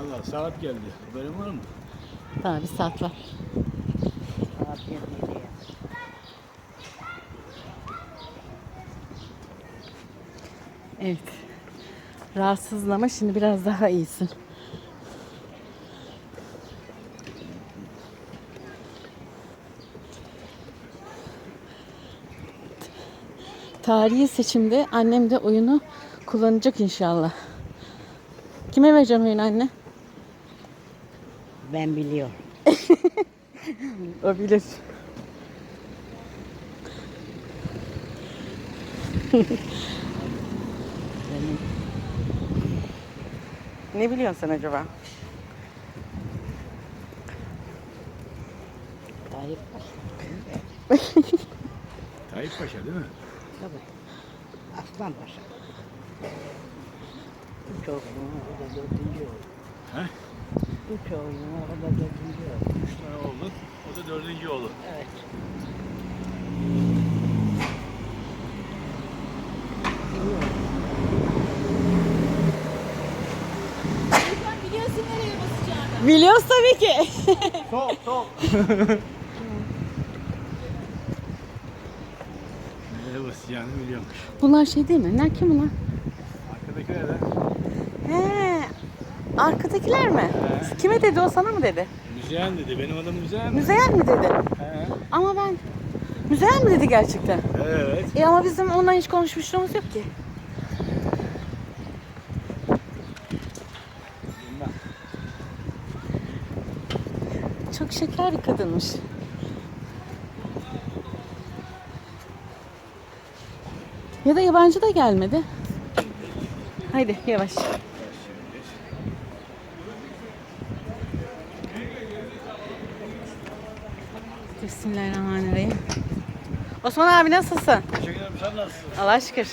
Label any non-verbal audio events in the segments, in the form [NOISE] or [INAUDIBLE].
Allah saat geldi. Haberin var mı? Daha bir saat var. Saat yediydi. Evet. Rahatsızdın ama şimdi biraz daha iyisin. Tarihi seçimde annem de oyunu kullanacak inşallah. Kime vereceğim oyunu anne? Ben biliyorum. [LAUGHS] O bilir. [LAUGHS] Ne biliyorsun sen acaba? Tayyip Paşa. [LAUGHS] Tayyip Paşa değil mi? Tabii. Aslan Paşa. O da dördüncü oğlu. He? Üç oğlum, o da dördüncü oğlu. Üç tane oğlu. O da dördüncü oğlu. Evet. Biliyoruz tabii ki. Sol [LAUGHS] sol. Nereye basacağını biliyormuş. Bunlar şey değil mi? Ne kim bunlar? Arkadaki nerede? He. Arkadakiler mi? Kime dedi o sana mı dedi? Müzeyyen dedi. Benim adım Müzeyyen. Müzeyyen mi dedi? He. Ama ben Müzeyyen mi dedi gerçekten? Evet. E ama bizim onunla hiç konuşmuşluğumuz yok ki. Bilmem. Çok şeker bir kadınmış. Ya da yabancı da gelmedi. Haydi yavaş. Bismillahirrahmanirrahim. Osman abi nasılsın? Teşekkür ederim. Sen nasılsın? Allah şükür.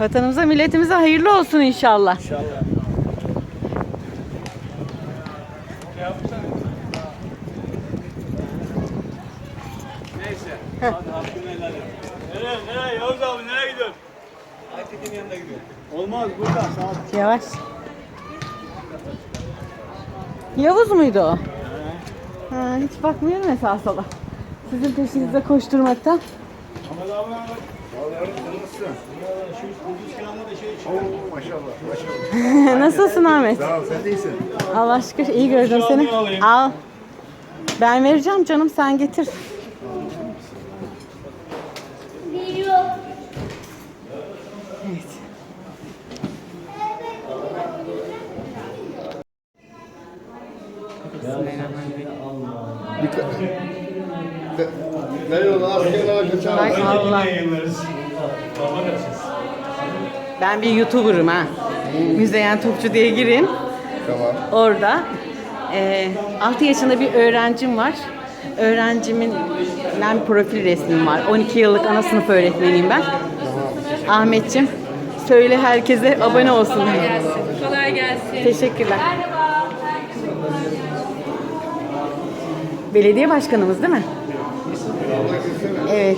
Vatanımıza, milletimize hayırlı olsun inşallah. İnşallah. Neyse. Hadi hakkını helal et. Nereye, nereye? Yavuz abi nereye gidiyorsun? Aytekin yanına gidiyorum. Olmaz burada. Sağ ol. Yavaş. Yavuz muydu o? Ha, hiç bakmıyorum sağa sola. Sizin peşinizde koşturmaktan. Ahmet abi. [LAUGHS] Nasılsın? Şey Ahmet? Sağ ol, sen de iyisin. Allah şükür iyi gördüm seni. Al. Ben vereceğim canım sen getir. Dikkat. Ne yolu askerlere kaçar. Ay Allah. Ben bir YouTuber'ım ha. Müzeyyen Topçu diye girin. Tamam. Orada e, 6 yaşında bir öğrencim var. Öğrencimin ben bir profil resmim var. 12 yıllık ana sınıf öğretmeniyim ben. Ahmetçim söyle herkese abone olsun. Kolay gelsin. Teşekkürler. Belediye başkanımız değil mi? Evet.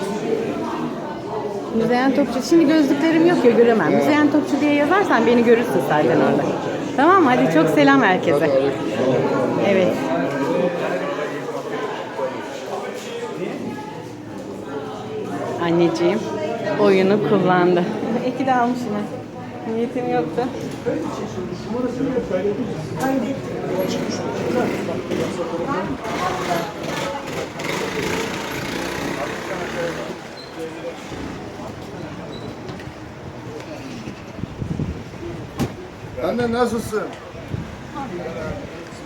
Müzeyyen Topçu. Şimdi gözlüklerim yok ya göremem. Müzeyyen Topçu diye yazarsan beni görürsün zaten orada. Tamam mı? Hadi çok selam herkese. Evet. Anneciğim oyunu kullandı. Eki de almış yine. Niyetim yoktu. Anne nasılsın?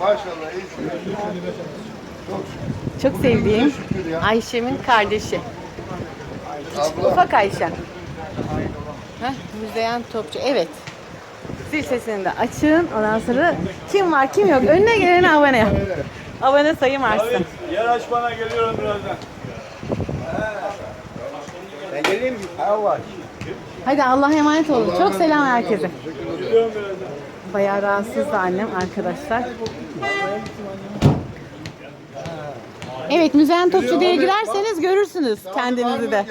Maşallah, iyisin. Çok sevdiğim Ayşem'in kardeşi. Abla, Ufak Ayşem. Heh, Müzeyyen Topçu. Evet. Zil sesini de açın. Ondan sonra kim var kim yok. Önüne gelene abone yap. Abone sayım artsın. Yer aç bana geliyorum birazdan. ben geleyim mi? Allah. Hadi Allah'a emanet olun. Çok selam herkese. Geliyorum birazdan. Bayağı rahatsızdı annem arkadaşlar. Evet Müzeyyen Topçu diye girerseniz görürsünüz kendinizi de.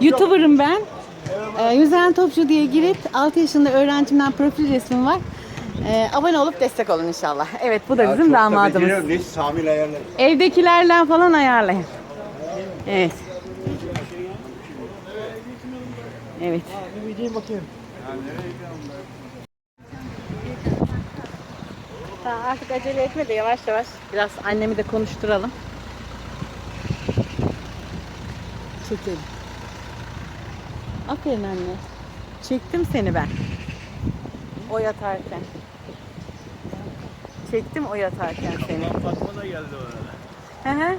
YouTuber'ım ben. Ee, Müzeyyen Topçu diye girip 6 yaşında öğrencimden profil resmim var. Ee, abone olup destek olun inşallah. Evet bu da bizim damadımız. Ne Sami'yle ayarlar. Evdekilerle falan ayarlayın. Evet. Evet. Tamam, artık acele etme de yavaş yavaş biraz annemi de konuşturalım. Çekelim. Aferin anne. Çektim seni ben. O yatarken. Çektim o yatarken seni. Fatma da geldi orada. Hı hı.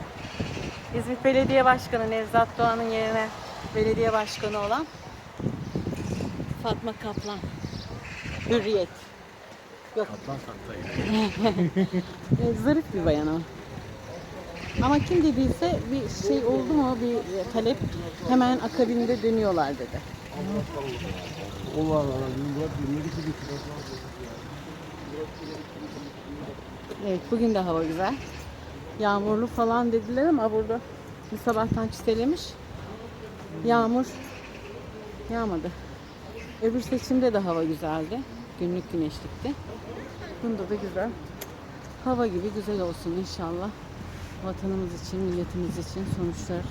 İzmit Belediye Başkanı Nevzat Doğan'ın yerine belediye başkanı olan Fatma Kaplan. Hürriyet. Yok. Kaplan. E, [LAUGHS] zarif bir bayan o. Ama kim dediyse bir şey oldu mu bir talep hemen akabinde dönüyorlar dedi. Allah Allah. Evet bugün de hava güzel. Yağmurlu falan dediler ama burada bir sabahtan çitelemiş. Yağmur yağmadı. Öbür seçimde de hava güzeldi. Günlük güneşlikti. Bunda da güzel. Hava gibi güzel olsun inşallah. Vatanımız için, milletimiz için sonuçlar.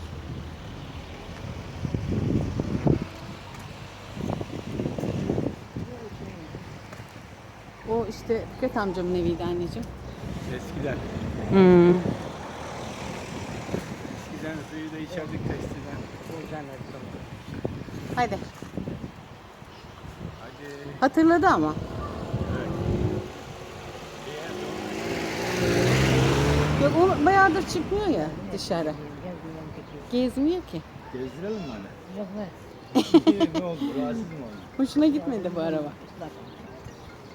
O işte Fikret amcamın eviydi anneciğim. Eskiden. Hmm. Eskiden suyu da içerdik testiden. Hadi. Hadi. Hatırladı ama. Yok o bayağıdır çıkmıyor ya dışarı. Gezmiyor ki. Gezdirelim mi hani? Yok be. ne oldu? Rahatsız mı oldu? Hoşuna gitmedi bu araba.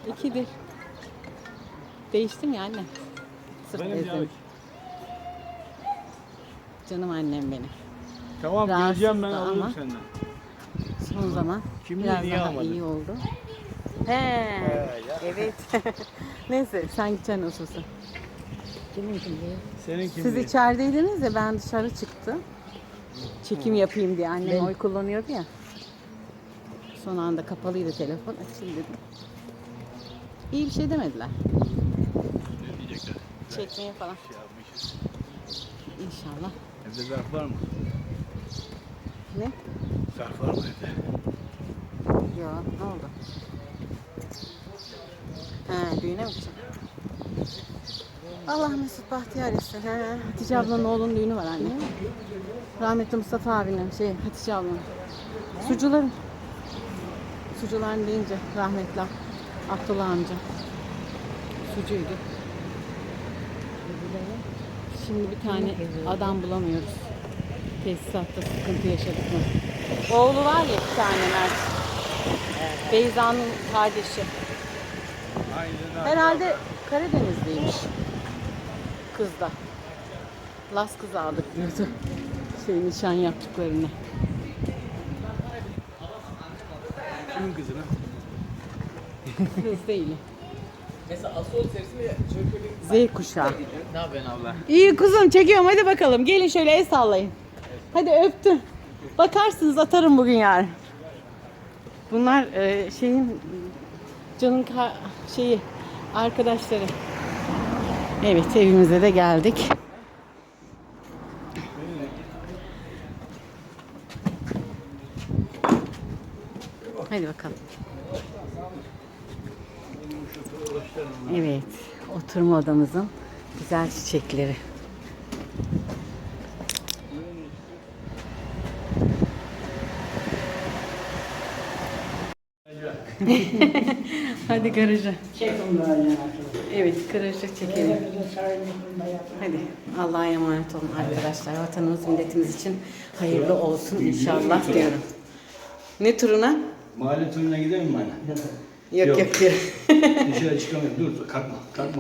İkidir. Değiştim ya anne. Sırf Benim ezdim. Canım annem benim. Tamam Rahatsız geleceğim ben alırım ama. senden. Son zaman Kimliği biraz niye daha almadın? iyi oldu. He, evet. [LAUGHS] Neyse sen gideceksin nasılsın. Kimin kimliği? Senin Siz kimliğin. içerideydiniz ya ben dışarı çıktım. Çekim yapayım diye annem oy kullanıyordu ya. Son anda kapalıydı telefon açayım dedim. İyi bir şey demediler. Ne diyecekler? Çekmeye falan. Şey yapmışız. İnşallah. Evde zarf var mı? Ne? Zarf var mı evde? Ya ne oldu? He düğüne mi gideceksin? Allah Mesut Bahtiyar etsin. He, Hatice ablanın oğlunun düğünü var anne. Rahmetli Mustafa abinin şey Hatice ablanın. Sucuların. Sucuların deyince rahmetli Abdullah amca. Sucuydu. Şimdi bir tane adam bulamıyoruz. Tesisatta sıkıntı yaşadık mı? Oğlu var ya bir tane Mert. Beyza'nın kardeşi. Herhalde Karadeniz'deymiş. Kız da. Las kızı aldık diyordu. [LAUGHS] Şey nişan yaptıklarını. Kimin kızına? [LAUGHS] Kız değil. Z kuşağı. Ne yapıyorsun abla? İyi kuzum çekiyorum hadi bakalım. Gelin şöyle el sallayın. Hadi öptüm. Bakarsınız atarım bugün yarın. Bunlar e, şeyin canın ka- şeyi arkadaşları. Evet evimize de geldik. Hadi bakalım. Evet, oturma odamızın güzel çiçekleri. [LAUGHS] Hadi garaja. Çekin böyle. Evet, garaja çekelim. Hadi Allah'a emanet olun arkadaşlar. Vatanımız, milletimiz için hayırlı olsun inşallah diyorum. Ne turuna? Mahalle turuna gidelim mi anne? Yok yok. yok. Dışarı çıkamıyorum. Dur kalkma. Kalkma.